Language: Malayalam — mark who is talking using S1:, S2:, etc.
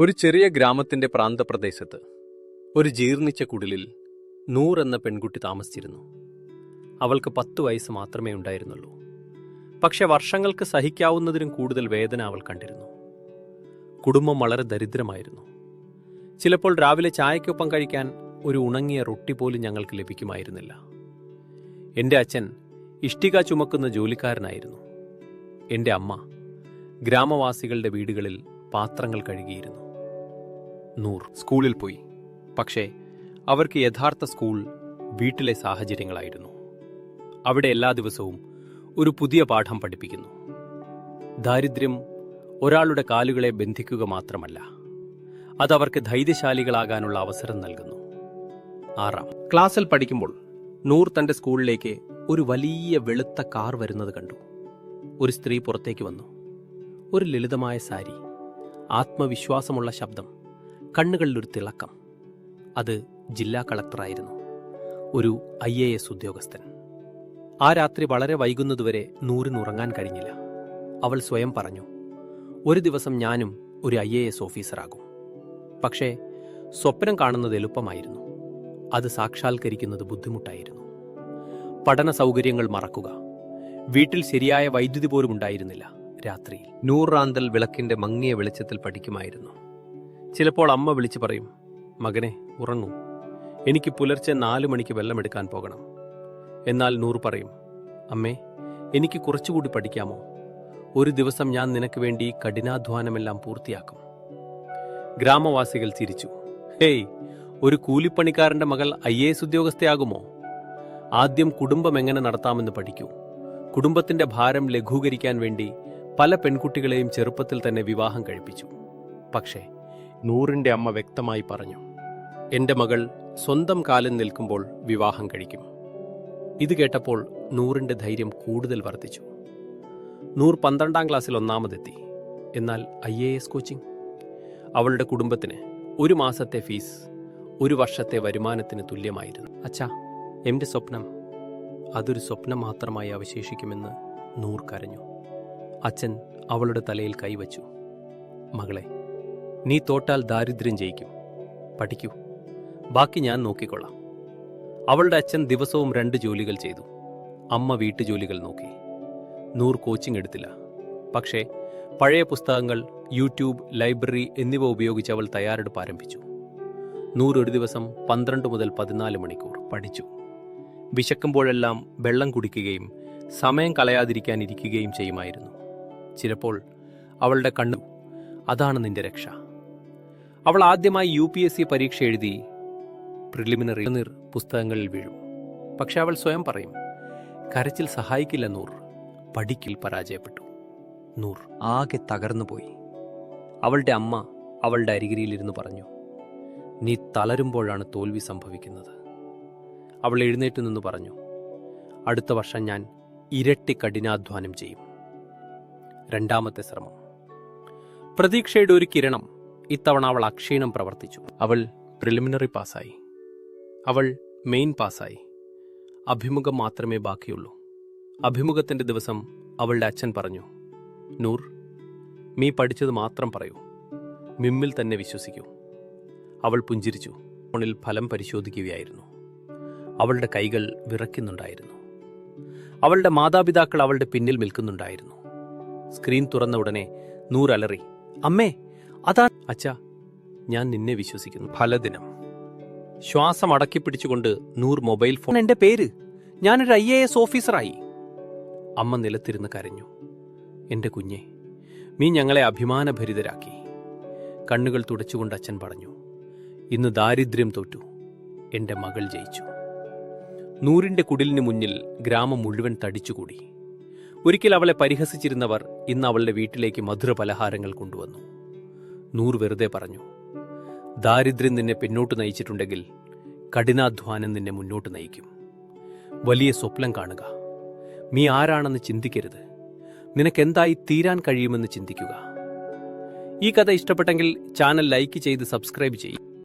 S1: ഒരു ചെറിയ ഗ്രാമത്തിന്റെ പ്രാന്തപ്രദേശത്ത് ഒരു ജീർണിച്ച കുടിലിൽ നൂർ എന്ന പെൺകുട്ടി താമസിച്ചിരുന്നു. അവൾക്ക് പത്ത് വയസ്സ് മാത്രമേ ഉണ്ടായിരുന്നുള്ളൂ. പക്ഷെ വർഷങ്ങൾക്ക് സഹിക്കാവുന്നതിനും കൂടുതൽ വേദന അവൾ കണ്ടിരുന്നു. കുടുംബം വളരെ ദരിദ്രമായിരുന്നു. ചിലപ്പോൾ രാവിലെ ചായക്കൊപ്പം കഴിക്കാൻ ഒരു ഉണങ്ങിയ റൊട്ടി പോലും ഞങ്ങൾക്ക് ലഭിക്കുമായിരുന്നില്ല. എന്റെ അച്ഛൻ ഇഷ്ടിക ചുമക്കുന്ന ജോലിക്കാരനായിരുന്നു. എന്റെ അമ്മ ഗ്രാമവാസികളുടെ വീടുകളിൽ പാത്രങ്ങൾ കഴുകിയിരുന്നു. നൂർ സ്കൂളിൽ പോയി. പക്ഷേ അവർക്ക് യഥാർത്ഥ സ്കൂൾ വീട്ടിലെ സാഹചര്യങ്ങളായിരുന്നു. അവിടെ എല്ലാ ദിവസവും ഒരു പുതിയ പാഠം പഠിപ്പിക്കുന്നു. ദാരിദ്ര്യം ഒരാളുടെ കാലുകളെ ബന്ധിക്കുക മാത്രമല്ല അതവർക്ക് ധൈര്യശാലികളാകാനുള്ള അവസരം നൽകുന്നു. ആറാം ക്ലാസ്സിൽ പഠിക്കുമ്പോൾ നൂർ തന്റെ സ്കൂളിലേക്ക് ഒരു വലിയ വെളുത്ത കാർ വരുന്നത് കണ്ടു. ഒരു സ്ത്രീ പുറത്തേക്ക് വന്നു. ഒരു ലളിതമായ സാരി ആത്മവിശ്വാസമുള്ള ശബ്ദം. കണ്ണുകളിലൊരു തിളക്കം അത് ജില്ലാ കളക്ടറായിരുന്നു. ഒരു ഐ എ എസ് ഉദ്യോഗസ്ഥൻ. ആ രാത്രി വളരെ വൈകുന്നതുവരെ നൂറിന് ഉറങ്ങാൻ കഴിഞ്ഞില്ല. അവൾ സ്വയം പറഞ്ഞു ഒരു ദിവസം ഞാനും ഒരു ഐ എ എസ് ഓഫീസറാകും. പക്ഷേ സ്വപ്നം കാണുന്നത് എളുപ്പമായിരുന്നു. അത് സാക്ഷാത്കരിക്കുന്നത് ബുദ്ധിമുട്ടായിരുന്നു. പഠന സൗകര്യങ്ങൾ മറക്കുക. വീട്ടിൽ ശരിയായ വൈദ്യുതി പോലും ഉണ്ടായിരുന്നില്ല രാത്രിയിൽ. നൂറാന്തൽ വിളക്കിന്റെ മങ്ങിയ വെളിച്ചത്തിൽ പഠിക്കുമായിരുന്നു. ചിലപ്പോൾ അമ്മ വിളിച്ചു പറയും മകനെ ഉറങ്ങൂ. എനിക്ക് പുലർച്ചെ നാലു മണിക്ക് വെള്ളമെടുക്കാൻ പോകണം. എന്നാൽ നൂർ പറയും അമ്മേ എനിക്ക് കുറച്ചുകൂടി പഠിക്കാമോ? ഒരു ദിവസം ഞാൻ നിനക്ക് വേണ്ടി കഠിനാധ്വാനമെല്ലാം പൂർത്തിയാക്കും. ഗ്രാമവാസികൾ ചിരിച്ചു ഹേയ് ഒരു കൂലിപ്പണിക്കാരന്റെ മകൾ ഐ എ എസ് ഉദ്യോഗസ്ഥയാകുമോ? ആദ്യം കുടുംബം എങ്ങനെ നടത്താമെന്ന് പഠിക്കൂ. കുടുംബത്തിന്റെ ഭാരം ലഘൂകരിക്കാൻ വേണ്ടി പല പെൺകുട്ടികളെയും ചെറുപ്പത്തിൽ തന്നെ വിവാഹം കഴിപ്പിച്ചു. പക്ഷേ നൂറിന്റെ അമ്മ വ്യക്തമായി പറഞ്ഞു എന്റെ മകൾ സ്വന്തം കാലം നിൽക്കുമ്പോൾ വിവാഹം കഴിക്കും. ഇത് കേട്ടപ്പോൾ നൂറിന്റെ ധൈര്യം കൂടുതൽ വർദ്ധിച്ചു. നൂർ പന്ത്രണ്ടാം ക്ലാസ്സിൽ ഒന്നാമതെത്തി. എന്നാൽ ഐ എ എസ് കോച്ചിങ്? അവളുടെ കുടുംബത്തിന് ഒരു മാസത്തെ ഫീസ് ഒരു വർഷത്തെ വരുമാനത്തിന് തുല്യമായിരുന്നു. അച്ഛാ എന്റെ സ്വപ്നം അതൊരു സ്വപ്നം മാത്രമായി അവശേഷിക്കുമെന്ന് നൂർ കരഞ്ഞു. അച്ഛൻ അവളുടെ തലയിൽ കൈവച്ചു. മകളെ നീ തോട്ടാൽ ദാരിദ്ര്യം ജയിക്കും. പഠിക്കൂ. ബാക്കി ഞാൻ നോക്കിക്കൊള്ളാം. അവളുടെ അച്ഛൻ ദിവസവും രണ്ട് ജോലികൾ ചെയ്തു. അമ്മ വീട്ടുജോലികൾ നോക്കി. നൂർ കോച്ചിങ് എടുത്തില്ല. പക്ഷേ പഴയ പുസ്തകങ്ങൾ യൂട്യൂബ് ലൈബ്രറി എന്നിവ ഉപയോഗിച്ച് അവൾ തയ്യാറെടുപ്പ് ആരംഭിച്ചു. നൂർ ഒരു ദിവസം പന്ത്രണ്ട് മുതൽ പതിനാല് മണിക്കൂർ പഠിച്ചു. വിശക്കുമ്പോഴെല്ലാം വെള്ളം കുടിക്കുകയും സമയം കളയാതിരിക്കാൻ ഇരിക്കുകയും ചെയ്യുമായിരുന്നു. ചിലപ്പോൾ അവളുടെ കണ്ണു അതാണ് നിന്റെ രക്ഷ. അവൾ ആദ്യമായി യു പി എസ് സി പരീക്ഷ എഴുതി. പ്രിലിമിനറി നിർ പുസ്തകങ്ങളിൽ വീഴും. പക്ഷെ അവൾ സ്വയം പറയും കരച്ചിൽ സഹായിക്കില്ല നൂർ. പഠിക്കിൽ പരാജയപ്പെട്ടു. നൂർ ആകെ തകർന്നുപോയി അവളുടെ അമ്മ അവളുടെ അരികിരിയിലിരുന്ന് പറഞ്ഞു നീ തളരുമ്പോഴാണ് തോൽവി സംഭവിക്കുന്നത്. അവൾ എഴുന്നേറ്റ് നിന്ന് പറഞ്ഞു അടുത്ത വർഷം ഞാൻ ഇരട്ടി കഠിനാധ്വാനം ചെയ്യും. രണ്ടാമത്തെ ശ്രമം. പ്രതീക്ഷയുടെ ഒരു കിരണം ഇത്തവണ അവൾ അക്ഷീണം പ്രവർത്തിച്ചു. അവൾ പ്രിലിമിനറി പാസ്സായി. അവൾ മെയിൻ പാസ്സായി. അഭിമുഖം മാത്രമേ ബാക്കിയുള്ളൂ. അഭിമുഖത്തിന്റെ ദിവസം അവളുടെ അച്ഛൻ പറഞ്ഞു നൂർ നീ പഠിച്ചത് മാത്രം പറയൂ. മിമ്മിൽ തന്നെ വിശ്വസിക്കൂ. അവൾ പുഞ്ചിരിച്ചു. ഫോണിൽ ഫലം പരിശോധിക്കുകയായിരുന്നു. അവളുടെ കൈകൾ വിറയ്ക്കുന്നുണ്ടായിരുന്നു. അവളുടെ മാതാപിതാക്കൾ അവളുടെ പിന്നിൽ നിൽക്കുന്നുണ്ടായിരുന്നു. സ്ക്രീൻ തുറന്ന ഉടനെ നൂർ അലറി അമ്മേ അതാ അച്ഛാ ഞാൻ നിന്നെ വിശ്വസിക്കുന്നു. ഫലദിനം ശ്വാസം അടക്കി പിടിച്ചുകൊണ്ട് നൂർ മൊബൈൽ ഫോൺ എന്റെ പേര്. ഞാനൊരു ഐ എ എസ് ഓഫീസറായി. അമ്മ നിലത്തിരുന്ന് കരഞ്ഞു. എന്റെ കുഞ്ഞെ നീ ഞങ്ങളെ അഭിമാനഭരിതരാക്കി. കണ്ണുകൾ തുടച്ചുകൊണ്ട് അച്ഛൻ പറഞ്ഞു ഇന്ന് ദാരിദ്ര്യം തോറ്റു. എന്റെ മകൾ ജയിച്ചു. നൂറിന്റെ കുടിലിന് മുന്നിൽ ഗ്രാമം മുഴുവൻ തടിച്ചുകൂടി. ഒരിക്കൽ അവളെ പരിഹസിച്ചിരുന്നവർ ഇന്ന് അവളുടെ വീട്ടിലേക്ക് മധുര പലഹാരങ്ങൾ കൊണ്ടുവന്നു. നൂർ വെറുതെ പറഞ്ഞു ദാരിദ്ര്യം നിന്നെ പിന്നോട്ട് നയിച്ചിട്ടുണ്ടെങ്കിൽ കഠിനാധ്വാനം നിന്നെ മുന്നോട്ട് നയിക്കും. വലിയ സ്വപ്നം കാണുക. നീ ആരാണെന്ന് ചിന്തിക്കരുത്. നിനക്കെന്തായി തീരാൻ കഴിയുമെന്ന് ചിന്തിക്കുക. ഈ കഥ ഇഷ്ടപ്പെട്ടെങ്കിൽ ചാനൽ ലൈക്ക് ചെയ്ത് സബ്സ്ക്രൈബ് ചെയ്യും.